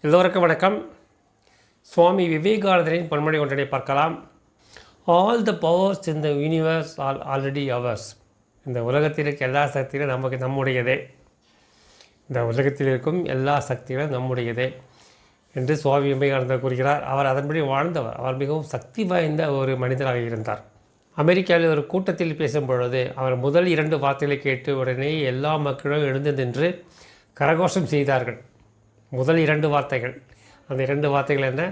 எல்லோருக்கும் வணக்கம். சுவாமி விவேகானந்தரின் பொன்மொழி ஒன்றினை பார்க்கலாம். All the powers in the universe all already ours இந்த உலகத்தில் இருக்க எல்லா சக்திகளும் நமக்கு நம்முடையதே. இந்த உலகத்தில் இருக்கும் எல்லா சக்திகளும் நம்முடையதே என்று சுவாமி விவேகானந்தர் கூறுகிறார். அவர் அதன்படி வாழ்ந்தவர். அவர் மிகவும் சக்தி வாய்ந்த ஒரு மனிதராக இருந்தார். அமெரிக்காவில் ஒரு கூட்டத்தில் பேசும் பொழுது அவர் முதல் இரண்டு வார்த்தைகளை கேட்டு உடனே எல்லா மக்களும் எழுந்து நின்று கரகோஷம் செய்தார்கள். முதல் இரண்டு வார்த்தைகள். அந்த இரண்டு வார்த்தைகள் என்ன?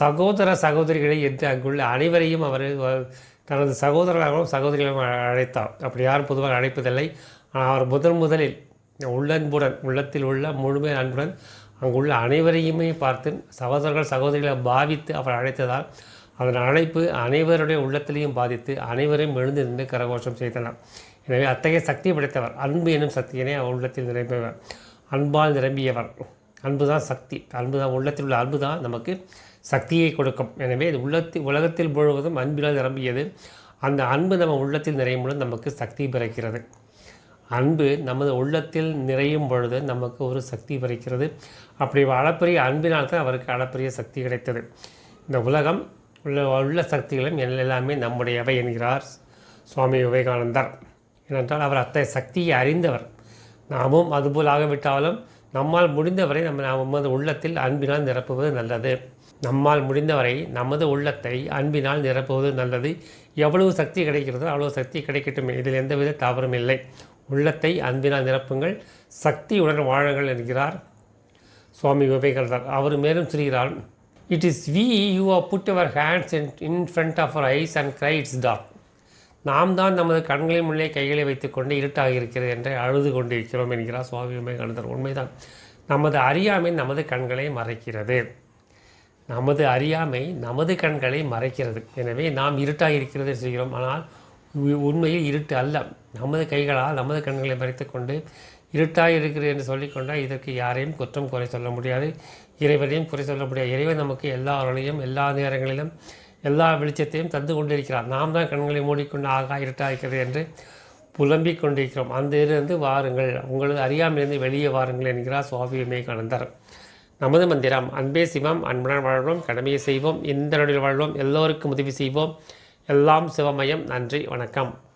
சகோதர சகோதரிகளை என்று அங்குள்ள அனைவரையும் அவர் தனது சகோதரர்களாகவும் சகோதரிகளும் அழைத்தார். அப்படி யாரும் பொதுவாக அழைப்பதில்லை. ஆனால் அவர் முதன் முதலில் உள்ளன்புடன் உள்ளத்தில் உள்ள முழுமை அன்புடன் அங்குள்ள அனைவரையுமே பார்த்து சகோதரர்கள் சகோதரிகளை பாவித்து அவர் அழைத்ததால் அதன் அழைப்பு அனைவருடைய உள்ளத்திலையும் பாதித்து அனைவரையும் எழுந்து நின்று கரகோஷம் செய்தனர். எனவே அத்தகைய சக்தி படைத்தவர் அன்பு எனும் சக்தியினை அவர் உள்ளத்தில் நிரம்பியவர் அன்பால் நிரம்பியவர். அன்பு தான் சக்தி. அன்பு தான் உள்ளத்தில் உள்ள அன்பு தான் நமக்கு சக்தியை கொடுக்கும். எனவே இது உள்ளத்தில் உலகத்தில் முழுவதும் அன்பினால் நிரம்பியது. அந்த அன்பு நம்ம உள்ளத்தில் நிறையும் பொழுது நமக்கு சக்தி பிறக்கிறது. அன்பு நமது உள்ளத்தில் நிறையும் பொழுது நமக்கு ஒரு சக்தி பிறக்கிறது. அப்படி அளப்பரிய அன்பினால் தான் அவருக்கு அளப்பரிய சக்தி கிடைத்தது. இந்த உலகம் உள்ள உள்ள சக்திகளும் எல்லாமே நம்முடையவை என்கிறார் சுவாமி விவேகானந்தர். ஏனென்றால் அவர் அத்தகைய சக்தியை அறிந்தவர். நாமும் அதுபோல் ஆகவிட்டாலும் நம்மால் முடிந்தவரை நம்ம நமது உள்ளத்தில் அன்பினால் நிரப்புவது நல்லது. நம்மால் முடிந்தவரை நமது உள்ளத்தை அன்பினால் நிரப்புவது நல்லது. எவ்வளவு சக்தி கிடைக்கிறதோ அவ்வளவு சக்தி கிடைக்கட்டும். இதில் எந்தவித தவறும் இல்லை. உள்ளத்தை அன்பினால் நிரப்புங்கள். சக்தியுடன் வாழுங்கள் என்கிறார் சுவாமி விவேகானந்தர். அவர் மேலும் சொல்கிறார் it is we you are put our hands in in front of our eyes and cry it's dark நாம் தான் நமது கண்களின் முன்னே கைகளை வைத்துக்கொண்டு இருட்டாக இருக்கிறது என்று அழுது கொண்டிருக்கிறோம் என்கிறார் சுவாமி விவேகானந்தர். உண்மைதான். நமது அறியாமை நமது கண்களை மறைக்கிறது. நமது அறியாமை நமது கண்களை மறைக்கிறது. எனவே நாம் இருட்டாக இருக்கிறது செய்கிறோம். ஆனால் உண்மையில் இருட்டு அல்ல. நமது கைகளால் நமது கண்களை மறைத்துக்கொண்டு இருட்டாக இருக்கிறது என்று சொல்லிக்கொண்டால் இதற்கு யாரையும் குற்றம் குறை சொல்ல முடியாது. இறைவனையும் குறை சொல்ல முடியாது. இறைவன் நமக்கு எல்லா அருளையும் எல்லா நேரங்களிலும் எல்லா வெளிச்சத்தையும் தந்து கொண்டிருக்கிறார். நாம் தான் கண்களை மூடிக்கொண்டு ஆகா இருட்டாக இருக்கிறது என்று புலம்பிக் கொண்டிருக்கிறோம். அந்த இருந்து வாருங்கள். உங்களது அறியாமையிலிருந்து வெளியே வாருங்கள் என்கிறார் சுவாமி விவேகானந்தர். நமது மந்திரம் அன்பே சிவம் அன்புடன் வாழ்வோம் கடமையை செய்வோம் இந்த நொடியில் வாழ்வோம் எல்லோருக்கும் உதவி செய்வோம். எல்லாம் சிவமயம். நன்றி வணக்கம்.